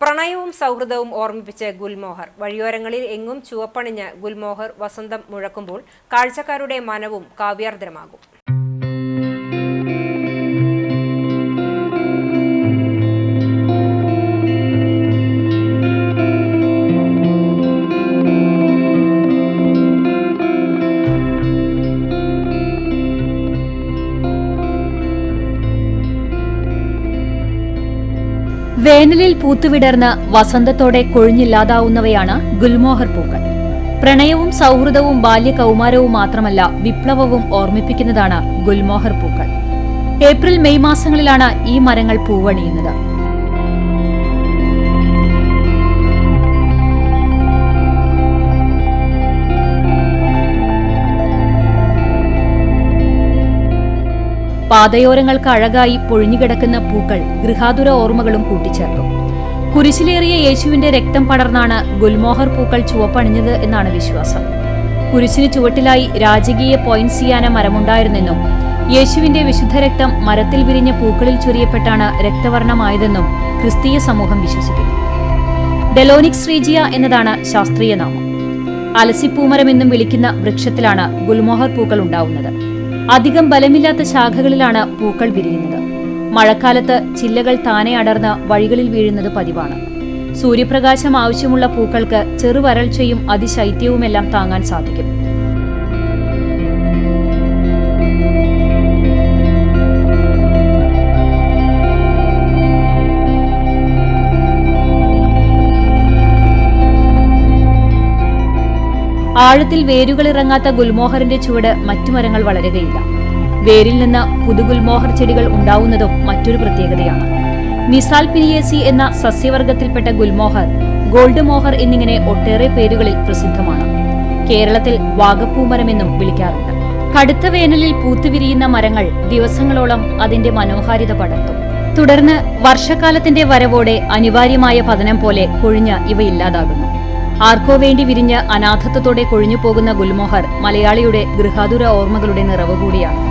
പ്രണയവും സൗഹൃദവും ഓർമ്മിപ്പിച്ച് ഗുൽമോഹർ. വഴിയോരങ്ങളിൽ എങ്ങും ചുവപ്പണിഞ്ഞ് ഗുൽമോഹർ വസന്തം മുഴക്കുമ്പോൾ കാഴ്ചക്കാരുടെ മനവും കാവ്യാർദ്രമാകും വേനലിൽ പൂത്തുവിടർന്ന് വസന്തത്തോടെ കൊഴിഞ്ഞില്ലാതാവുന്നവയാണ് ഗുൽമോഹർ പൂക്കൾ. പ്രണയവും സൗഹൃദവും ബാല്യകൗമാരവും മാത്രമല്ല വിപ്ലവവും ഓർമ്മിപ്പിക്കുന്നതാണ് ഗുൽമോഹർ പൂക്കൾ. ഏപ്രിൽ മെയ് മാസങ്ങളിലാണ് ഈ മരങ്ങൾ പൂവണിയുന്നത്. പാതയോരങ്ങൾക്ക് അഴകായി പൊഴിഞ്ഞുകിടക്കുന്ന പൂക്കൾ ഗൃഹാതുര ഓർമ്മകളും കൂട്ടിച്ചേർത്തു. കുരിശിലേറിയ യേശുവിന്റെ രക്തം പടർന്നാണ് ഗുൽമോഹർ പൂക്കൾ ചുവപ്പണിഞ്ഞത് എന്നാണ് വിശ്വാസം. കുരിശിന് ചുവട്ടിലായി രാജകീയ പോയിൻസിയാന മരമുണ്ടായിരുന്നെന്നും യേശുവിന്റെ വിശുദ്ധ രക്തം മരത്തിൽ വിരിഞ്ഞ പൂക്കളിൽ ചൊരിയപ്പെട്ടാണ് രക്തവർണമായതെന്നും ക്രിസ്തീയ സമൂഹം വിശ്വസിക്കുന്നു. ഡെലോനിക് ശ്രീജിയ എന്നതാണ് ശാസ്ത്രീയ നാമം. അലസിപ്പൂമരം എന്നും വിളിക്കുന്ന വൃക്ഷത്തിലാണ് ഗുൽമോഹർ പൂക്കൾ ഉണ്ടാവുന്നത്. അധികം ബലമില്ലാത്ത ശാഖകളിലാണ് പൂക്കൾ വിരിയുന്നത്. മഴക്കാലത്ത് ചില്ലകൾ താനെ അടർന്ന് വഴികളിൽ വീഴുന്നത് പതിവാണ്. സൂര്യപ്രകാശം ആവശ്യമുള്ള പൂക്കൾക്ക് ചെറുവരൾച്ചയും അതിശൈത്യവുമെല്ലാം താങ്ങാൻ സാധിക്കും. ആഴത്തിൽ വേരുകൾ ഇറങ്ങാത്ത ഗുൽമോഹറിന്റെ ചുവട് മറ്റു മരങ്ങൾ വളരുകയില്ല. വേരിൽ നിന്ന് പുതുഗുൽമോഹർ ചെടികൾ ഉണ്ടാവുന്നതും മറ്റൊരു പ്രത്യേകതയാണ്. മിസാൽ പിരിയേസി എന്ന സസ്യവർഗത്തിൽപ്പെട്ട ഗുൽമോഹർ ഗോൾഡ് മോഹർ എന്നിങ്ങനെ ഒട്ടേറെ പേരുകളിൽ പ്രസിദ്ധമാണ്. കേരളത്തിൽ വാഗപ്പൂമരമെന്നും വിളിക്കാറുണ്ട്. കടുത്ത വേനലിൽ പൂത്തുവിരിയുന്ന മരങ്ങൾ ദിവസങ്ങളോളം അതിന്റെ മനോഹാരിത പടർത്തും. തുടർന്ന് വർഷകാലത്തിന്റെ വരവോടെ അനിവാര്യമായ പതനം പോലെ കൊഴിഞ്ഞ ഇവ ഇല്ലാതാകുന്നു. ആർക്കോ വേണ്ടി വിരിഞ്ഞ് അനാഥത്വത്തോടെ കൊഴിഞ്ഞു പോകുന്ന ഗുൽമോഹർ മലയാളിയുടെ ഗൃഹാതുര ഓർമ്മകളുടെ നിറവ് കൂടിയാണ്